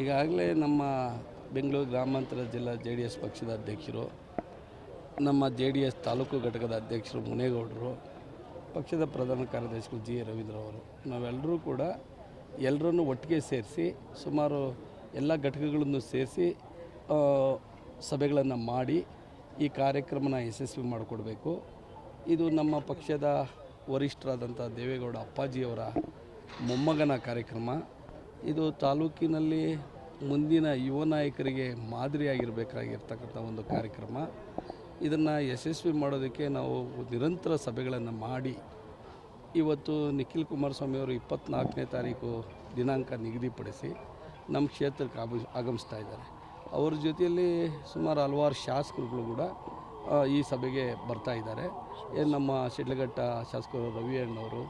ಈಗಾಗಲೇ ನಮ್ಮ ಬೆಂಗಳೂರು ಗ್ರಾಮಾಂತರ ಜಿಲ್ಲಾ ಜೆ ಡಿ ಎಸ್ ಪಕ್ಷದ ಅಧ್ಯಕ್ಷರು, ನಮ್ಮ ಜೆ ಡಿ ಎಸ್ ತಾಲೂಕು ಘಟಕದ ಅಧ್ಯಕ್ಷರು ಮುನೇಗೌಡರು, ಪಕ್ಷದ ಪ್ರಧಾನ ಕಾರ್ಯದರ್ಶಿ ಜಿ ಎ ರವೀಂದ್ರ ಅವರು, ನಾವೆಲ್ಲರೂ ಕೂಡ ಎಲ್ಲರನ್ನು ಒಟ್ಟಿಗೆ ಸೇರಿಸಿ, ಸುಮಾರು ಎಲ್ಲ ಘಟಕಗಳನ್ನು ಸೇರಿಸಿ ಸಭೆಗಳನ್ನು ಮಾಡಿ ಈ ಕಾರ್ಯಕ್ರಮನ ಯಶಸ್ವಿ ಮಾಡಿಕೊಡ್ಬೇಕು. ಇದು ನಮ್ಮ ಪಕ್ಷದ ವರಿಷ್ಠರಾದಂಥ ದೇವೇಗೌಡ ಅಪ್ಪಾಜಿಯವರ ಮೊಮ್ಮಗನ ಕಾರ್ಯಕ್ರಮ. ಇದು ತಾಲೂಕಿನಲ್ಲಿ ಮುಂದಿನ ಯುವ ನಾಯಕರಿಗೆ ಮಾದರಿಯಾಗಿರಬೇಕಾಗಿರ್ತಕ್ಕಂಥ ಒಂದು ಕಾರ್ಯಕ್ರಮ. ಇದನ್ನು ಯಶಸ್ವಿ ಮಾಡೋದಕ್ಕೆ ನಾವು ನಿರಂತರ ಸಭೆಗಳನ್ನು ಮಾಡಿ, ಇವತ್ತು ನಿಖಿಲ್ ಕುಮಾರಸ್ವಾಮಿ ಅವರು ಇಪ್ಪತ್ತ್ನಾಲ್ಕನೇ ತಾರೀಕು ದಿನಾಂಕ ನಿಗದಿಪಡಿಸಿ ನಮ್ಮ ಕ್ಷೇತ್ರಕ್ಕೆ ಆಗ, ಆಗಮಿಸ್ತಾ ಇದ್ದಾರೆ. ಅವ್ರ ಜೊತೆಯಲ್ಲಿ ಸುಮಾರು ಹಲವಾರು ಶಾಸಕರುಗಳು ಕೂಡ ಈ ಸಭೆಗೆ ಬರ್ತಾ ಇದ್ದಾರೆ. ನಮ್ಮ ಶಿಡ್ಲಘಟ್ಟ ಶಾಸಕರು ರವಿ ಅಣ್ಣವರು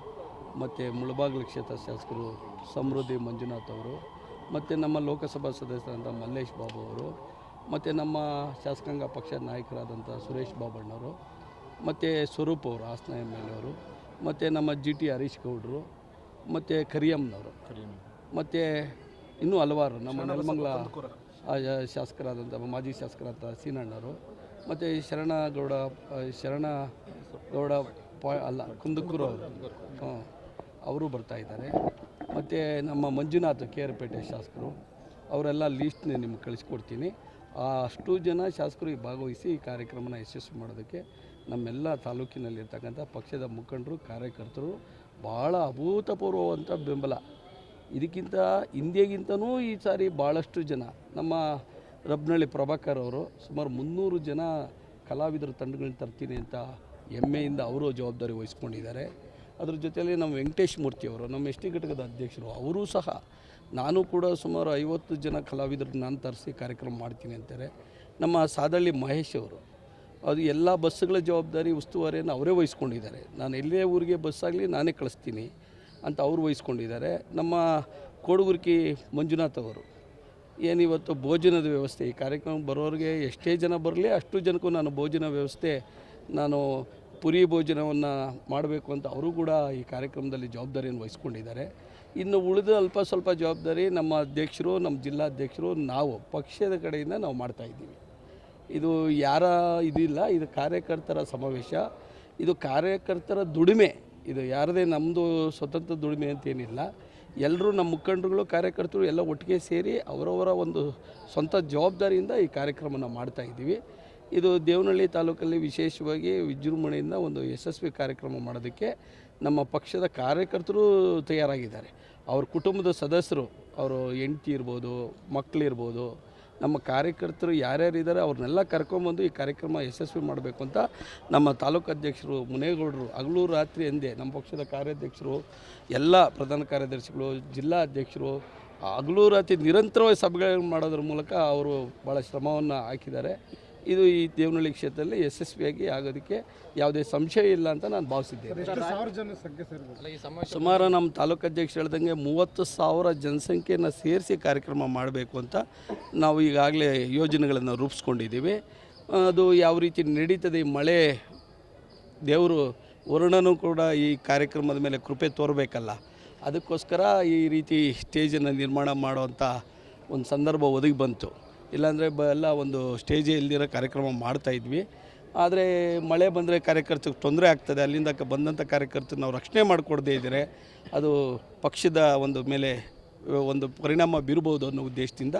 ಮತ್ತು ಮುಳಬಾಗಿಲು ಕ್ಷೇತ್ರ ಶಾಸಕರು ಸಮೃದ್ಧಿ ಮಂಜುನಾಥ್ ಅವರು ಮತ್ತು ನಮ್ಮ ಲೋಕಸಭಾ ಸದಸ್ಯರಾದಂಥ ಮಲ್ಲೇಶ್ ಬಾಬು ಅವರು ಮತ್ತು ನಮ್ಮ ಶಾಸಕಾಂಗ ಪಕ್ಷದ ನಾಯಕರಾದಂಥ ಸುರೇಶ್ ಬಾಬಣ್ಣವರು ಮತ್ತು ಸ್ವರೂಪ್ ಅವರು ಹಾಸನ ಎಂ ಎಲ್ ಅವರು ಮತ್ತು ನಮ್ಮ ಜಿ ಟಿ ಹರೀಶ್ ಗೌಡರು ಮತ್ತು ಕರಿಯಮ್ಮನವರು ಮತ್ತು ಇನ್ನೂ ಹಲವಾರು ನಮ್ಮ ನೆಲಮಂಗಲ ಶಾಸಕರಾದಂಥ ಮಾಜಿ ಶಾಸಕರಾದಂಥ ಸೀನಣ್ಣವರು ಮತ್ತು ಶರಣಗೌಡ ಶರಣಗೌಡ ಶರಣ ಗೌಡ ಪ ಅಲ್ಲ ಕುಂದಕೂರು ಅವರು. ಹ್ಞೂ ಅವರು ಬರ್ತಾ ಇದ್ದಾರೆ. ಮತ್ತು ನಮ್ಮ ಮಂಜುನಾಥ್ ಕೆ ಆರ್ ಪೇಟೆ ಶಾಸಕರು, ಅವರೆಲ್ಲ ಲೀಸ್ಟ್ನ ನಿಮ್ಗೆ ಕಳಿಸ್ಕೊಡ್ತೀನಿ. ಅಷ್ಟು ಜನ ಶಾಸಕರು ಭಾಗವಹಿಸಿ ಈ ಕಾರ್ಯಕ್ರಮನ ಯಶಸ್ವಿ ಮಾಡೋದಕ್ಕೆ ನಮ್ಮೆಲ್ಲ ತಾಲೂಕಿನಲ್ಲಿರ್ತಕ್ಕಂಥ ಪಕ್ಷದ ಮುಖಂಡರು, ಕಾರ್ಯಕರ್ತರು ಭಾಳ ಅಭೂತಪೂರ್ವವಂಥ ಬೆಂಬಲ. ಇದಕ್ಕಿಂತ ಹಿಂದೆಗಿಂತನೂ ಈ ಸಾರಿ ಭಾಳಷ್ಟು ಜನ, ನಮ್ಮ ರಬ್ನಳ್ಳಿ ಪ್ರಭಾಕರ್ ಅವರು ಸುಮಾರು ಮುನ್ನೂರು ಜನ ಕಲಾವಿದರ ತಂಡಗಳನ್ನ ತರ್ತೀನಿ ಅಂತ ಹೆಮ್ಮೆಯಿಂದ ಅವರು ಜವಾಬ್ದಾರಿ ವಹಿಸ್ಕೊಂಡಿದ್ದಾರೆ. ಅದ್ರ ಜೊತೆಯಲ್ಲಿ ನಮ್ಮ ವೆಂಕಟೇಶ್ ಮೂರ್ತಿಯವರು ನಮ್ಮ ಎಸ್ ಟಿ ಘಟಕದ ಅಧ್ಯಕ್ಷರು, ಅವರೂ ಸಹ ನಾನು ಕೂಡ ಸುಮಾರು ಐವತ್ತು ಜನ ಕಲಾವಿದರನ್ನ ನಾನು ತರಿಸಿ ಕಾರ್ಯಕ್ರಮ ಮಾಡ್ತೀನಿ ಅಂತಾರೆ. ನಮ್ಮ ಸಾದಳ್ಳಿ ಮಹೇಶ್ ಅವರು, ಅದು ಎಲ್ಲ ಬಸ್ಸುಗಳ ಜವಾಬ್ದಾರಿ ಉಸ್ತುವಾರಿಯನ್ನು ಅವರೇ ವಹಿಸ್ಕೊಂಡಿದ್ದಾರೆ. ನಾನು ಎಲ್ಲೇ ಊರಿಗೆ ಬಸ್ ಆಗಲಿ ನಾನೇ ಕಳಿಸ್ತೀನಿ ಅಂತ ಅವರು ವಹಿಸ್ಕೊಂಡಿದ್ದಾರೆ. ನಮ್ಮ ಕೋಡುಗುರ್ಕಿ ಮಂಜುನಾಥ್ ಅವರು ಏನಿವತ್ತು ಭೋಜನದ ವ್ಯವಸ್ಥೆ, ಈ ಕಾರ್ಯಕ್ರಮಕ್ಕೆ ಬರೋರಿಗೆ ಎಷ್ಟೇ ಜನ ಬರಲಿ ಅಷ್ಟು ಜನಕ್ಕೂ ನಾನು ಭೋಜನ ವ್ಯವಸ್ಥೆ ನಾನು ಪುರಿ ಭೋಜನವನ್ನು ಮಾಡಬೇಕು ಅಂತ ಅವರು ಕೂಡ ಈ ಕಾರ್ಯಕ್ರಮದಲ್ಲಿ ಜವಾಬ್ದಾರಿಯನ್ನು ವಹಿಸ್ಕೊಂಡಿದ್ದಾರೆ. ಇನ್ನು ಉಳಿದ ಅಲ್ಪ ಸ್ವಲ್ಪ ಜವಾಬ್ದಾರಿ ನಮ್ಮ ಅಧ್ಯಕ್ಷರು, ನಮ್ಮ ಜಿಲ್ಲಾಧ್ಯಕ್ಷರು, ನಾವು, ಪಕ್ಷದ ಕಡೆಯಿಂದ ನಾವು ಮಾಡ್ತಾಯಿದ್ದೀವಿ ಇದು ಯಾರ ಇದಿಲ್ಲ, ಇದು ಕಾರ್ಯಕರ್ತರ ಸಮಾವೇಶ. ಇದು ಕಾರ್ಯಕರ್ತರ ದುಡಿಮೆ. ಇದು ಯಾರದೇ ನಮ್ಮದು ಸ್ವತಂತ್ರ ದುಡಿಮೆ ಅಂತೇನಿಲ್ಲ ಎಲ್ಲರೂ ನಮ್ಮ ಮುಖಂಡರುಗಳು, ಕಾರ್ಯಕರ್ತರು ಎಲ್ಲ ಒಟ್ಟಿಗೆ ಸೇರಿ ಅವರವರ ಒಂದು ಸ್ವಂತ ಜವಾಬ್ದಾರಿಯಿಂದ ಈ ಕಾರ್ಯಕ್ರಮನ ಮಾಡ್ತಾ ಇದ್ದೀವಿ. ಇದು ದೇವನಹಳ್ಳಿ ತಾಲೂಕಲ್ಲಿ ವಿಶೇಷವಾಗಿ ವಿಜೃಂಭಣೆಯಿಂದ ಒಂದು ಯಶಸ್ವಿ ಕಾರ್ಯಕ್ರಮ ಮಾಡೋದಕ್ಕೆ ನಮ್ಮ ಪಕ್ಷದ ಕಾರ್ಯಕರ್ತರು ತಯಾರಾಗಿದ್ದಾರೆ. ಅವ್ರ ಕುಟುಂಬದ ಸದಸ್ಯರು, ಅವರು ಹೆಂಡ್ತಿ ಇರ್ಬೋದು ಮಕ್ಕಳಿರ್ಬೋದು ನಮ್ಮ ಕಾರ್ಯಕರ್ತರು ಯಾರ್ಯಾರಿದ್ದಾರೆ ಅವ್ರನ್ನೆಲ್ಲ ಕರ್ಕೊಂಬಂದು ಈ ಕಾರ್ಯಕ್ರಮ ಯಶಸ್ವಿ ಮಾಡಬೇಕು ಅಂತ ನಮ್ಮ ತಾಲೂಕು ಅಧ್ಯಕ್ಷರು ಮುನೇಗೌಡರು ಹಗಲು ರಾತ್ರಿ ಎಂದೇ ನಮ್ಮ ಪಕ್ಷದ ಕಾರ್ಯಾಧ್ಯಕ್ಷರು, ಎಲ್ಲ ಪ್ರಧಾನ ಕಾರ್ಯದರ್ಶಿಗಳು, ಜಿಲ್ಲಾ ಅಧ್ಯಕ್ಷರು, ಹಗಲು ರಾತ್ರಿ ನಿರಂತರವಾಗಿ ಸಭೆಗಳನ್ನು ಮಾಡೋದ್ರ ಮೂಲಕ ಅವರು ಭಾಳ ಶ್ರಮವನ್ನು ಹಾಕಿದ್ದಾರೆ. ಇದು ಈ ದೇವನಹಳ್ಳಿ ಕ್ಷೇತ್ರದಲ್ಲಿ ಯಶಸ್ವಿಯಾಗಿ ಆಗೋದಕ್ಕೆ ಯಾವುದೇ ಸಂಶಯ ಇಲ್ಲ ಅಂತ ನಾನು ಭಾವಿಸಿದ್ದೇನೆ. ಸುಮಾರು ನಮ್ಮ ತಾಲೂಕು ಅಧ್ಯಕ್ಷ ಹೇಳ್ದಂಗೆ ಮೂವತ್ತು ಸಾವಿರ ಜನಸಂಖ್ಯೆಯನ್ನು ಸೇರಿಸಿ ಕಾರ್ಯಕ್ರಮ ಮಾಡಬೇಕು ಅಂತ ನಾವು ಈಗಾಗಲೇ ಯೋಜನೆಗಳನ್ನು ರೂಪಿಸ್ಕೊಂಡಿದ್ದೀವಿ. ಅದು ಯಾವ ರೀತಿ ನಡೀತದೆ ಈ ಮಳೆ ದೇವರು ವರುಣನೂ ಕೂಡ ಈ ಕಾರ್ಯಕ್ರಮದ ಮೇಲೆ ಕೃಪೆ ತೋರಬೇಕಲ್ಲ ಅದಕ್ಕೋಸ್ಕರ ಈ ರೀತಿ ಸ್ಟೇಜನ್ನು ನಿರ್ಮಾಣ ಮಾಡುವಂಥ ಒಂದು ಸಂದರ್ಭ ಒದಗಿ ಬಂತು. ಇಲ್ಲಾಂದರೆ ಬ ಎಲ್ಲ ಒಂದು ಸ್ಟೇಜೇ ಇಲ್ದಿರೋ ಕಾರ್ಯಕ್ರಮ ಮಾಡ್ತಾ ಇದ್ವಿ. ಆದರೆ ಮಳೆ ಬಂದರೆ ಕಾರ್ಯಕರ್ತರಿಗೆ ತೊಂದರೆ ಆಗ್ತದೆ. ಅಲ್ಲಿಂದ ಕ- ಬಂದಂಥ ಕಾರ್ಯಕರ್ತರು ನಾವು ರಕ್ಷಣೆ ಮಾಡಿಕೊಡದೇ ಇದ್ದರೆ ಅದು ಪಕ್ಷದ ಒಂದು ಮೇಲೆ ಒಂದು ಪರಿಣಾಮ ಬೀರ್ಬೋದು ಅನ್ನೋ ಉದ್ದೇಶದಿಂದ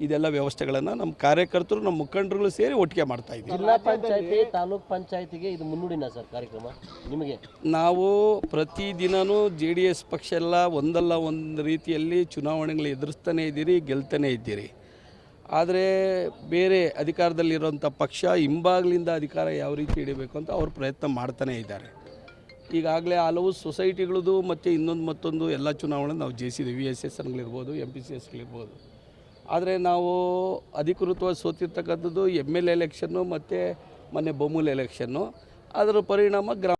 ಇದೆಲ್ಲ ವ್ಯವಸ್ಥೆಗಳನ್ನು ನಮ್ಮ ಕಾರ್ಯಕರ್ತರು ನಮ್ಮ ಮುಖಂಡರುಗಳು ಸೇರಿ ಒಟ್ಟಿಗೆ ಮಾಡ್ತಾ ಇದ್ದೀವಿ. ಜಿಲ್ಲಾ ಪಂಚಾಯತಿ ತಾಲೂಕ್ ಪಂಚಾಯತಿಗೆ ಇದು ಮುನ್ನುಡಿನ ಸರ್ ಕಾರ್ಯಕ್ರಮ? ನಿಮಗೆ? ನಾವು ಪ್ರತಿದಿನವೂ ಜೆ ಡಿ ಎಸ್ ಪಕ್ಷ ಎಲ್ಲ ಒಂದಲ್ಲ ಒಂದು ರೀತಿಯಲ್ಲಿ ಚುನಾವಣೆಗಳು ಎದುರಿಸ್ತಾನೆ ಇದ್ದೀರಿ ಗೆಲ್ತಾನೆ ಇದ್ದೀರಿ. ಆದರೆ ಬೇರೆ ಅಧಿಕಾರದಲ್ಲಿರುವಂಥ ಪಕ್ಷ ಹಿಂಬಾಗ್ಲಿಂದ ಅಧಿಕಾರ ಯಾವ ರೀತಿ ಹಿಡಿಬೇಕು ಅಂತ ಅವರು ಪ್ರಯತ್ನ ಮಾಡ್ತಾನೇ ಇದ್ದಾರೆ. ಈಗಾಗಲೇ ಹಲವು ಸೊಸೈಟಿಗಳದು ಮತ್ತು ಇನ್ನೊಂದು ಮತ್ತೊಂದು ಎಲ್ಲ ಚುನಾವಣೆ ನಾವು ಜಯಿಸಿದ್ದೀವಿ ವಿ ಎಸ್ ಎಸ್ ಅನ್ಗಳಿರ್ಬೋದು ಎಂ ಪಿ ಸಿ ಎಸ್ಗಳಿರ್ಬೋದು ಆದರೆ ನಾವು ಅಧಿಕೃತವಾಗಿ ಸೋತಿರ್ತಕ್ಕಂಥದ್ದು ಎಂ ಎಲ್ ಎಲೆಕ್ಷನ್ನು ಮತ್ತು ಮೊನ್ನೆ ಬೊಮ್ಮೂಲ್ ಎಲೆಕ್ಷನ್ನು ಅದರ ಪರಿಣಾಮ ಗ್ರಾಮ